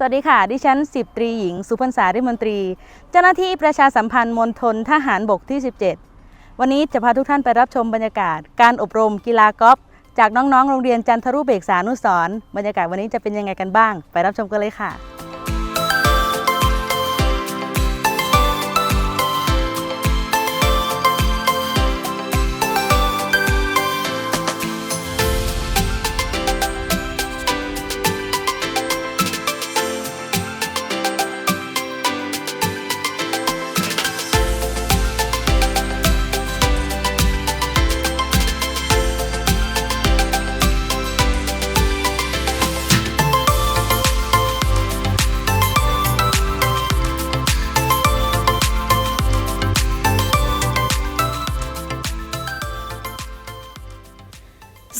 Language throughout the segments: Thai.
สวัสดีค่ะ ดิฉันสิบตรีหญิง สุพรรณสาริมนตรี เจ้าหน้าที่ประชาสัมพันธ์มณฑลทหารบกที่ 17 วันนี้จะพาทุกท่านไปรับชมบรรยากาศ การอบรมกีฬากอล์ฟจากน้องๆ โรงเรียนจันทรุเบกษานุสรณ์บรรยากาศวันนี้จะเป็นยังไงกันบ้าง ไปรับชมกันเลยค่ะ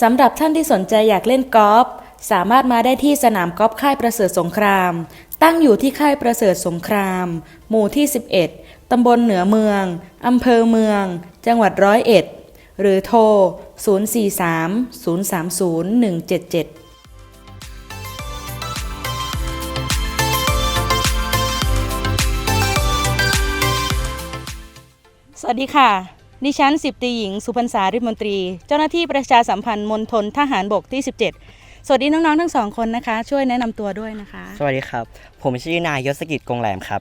สำหรับท่านที่สนใจอยากเล่นกอล์ฟสามารถมาได้ที่สนามกอล์ฟค่ายประเสริฐสงคราม ตั้งอยู่ที่ค่ายประเสริฐสงคราม หมู่ที่ 11 ตำบลเหนือเมือง อำเภอเมือง จังหวัดร้อยเอ็ด หรือโทร 043 030 177สวัสดีค่ะ ดิฉันสิบตรีหญิง สุพรรณสาริมนตรี เจ้าหน้าที่ประชาสัมพันธ์มณฑลทหารบกที่ 17 สวัสดีน้องๆ ทั้งสองคนนะคะ ช่วยแนะนำตัวด้วยนะคะ สวัสดีครับ ผมชื่อนายยศกิจกงแหลมครับ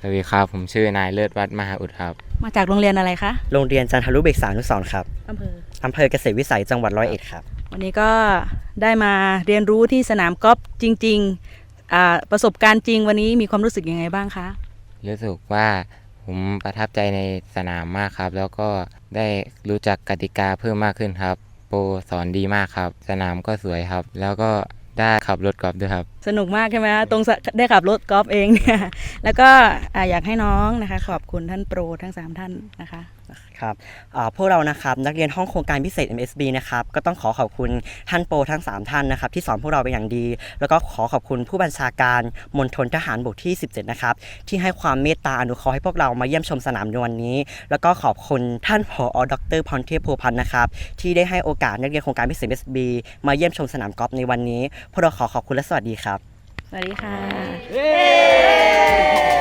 สวัสดีครับ ผมชื่อนายเลิศวัฒน์มหาอุดครับ มาจากโรงเรียนอะไรคะโรงเรียนจันทรุเบกษานุสรณ์ครับอำเภอ อำเภอเกษตรวิสัยจังหวัดร้อยเอ็ดครับ วันนี้ก็ได้มาเรียนรู้ที่สนามกอล์ฟจริงๆอ่าประสบการณ์จริงวันนี้มีความรู้สึกยังไงบ้างคะ รู้สึกว่า ผมประทับใจในสนามมากครับ แล้วก็ได้รู้จักกติกาเพิ่มมากขึ้นครับ โปรสอนดีมากครับ สนามก็สวยครับ แล้วก็ได้ขับรถกอล์ฟด้วยครับ สนุกมากใช่ไหมคะตรงได้ขับรถกอล์ฟเองเนี่ยแล้วก็อ่าอยากให้น้องนะคะ ขอบคุณท่านโปรทั้งสามท่านนะคะ ครับอ่าพวกเรานะครับนักเรียนห้องโครงการพิเศษ MSB นะครับก็ต้องขอขอบคุณท่านโปรทั้ง 3 ท่านนะครับที่สอนพวกเราเป็นอย่างดี แล้วก็ขอขอบคุณผู้บัญชาการมณฑลทหารบกที่ 17 นะครับที่ให้ความเมตตาอนุเคราะห์ให้พวกเรามาเยี่ยมชมสนามในวันนี้ แล้วก็ขอบคุณท่านผอดรพรเทพโพพันธ์นะครับที่ได้ให้โอกาสนักเรียนโครงการพิเศษ MSB มาเยี่ยมชมสนามกอล์ฟในวันนี้พวกเราขอขอบคุณและสวัสดีครับ สวัสดีค่ะ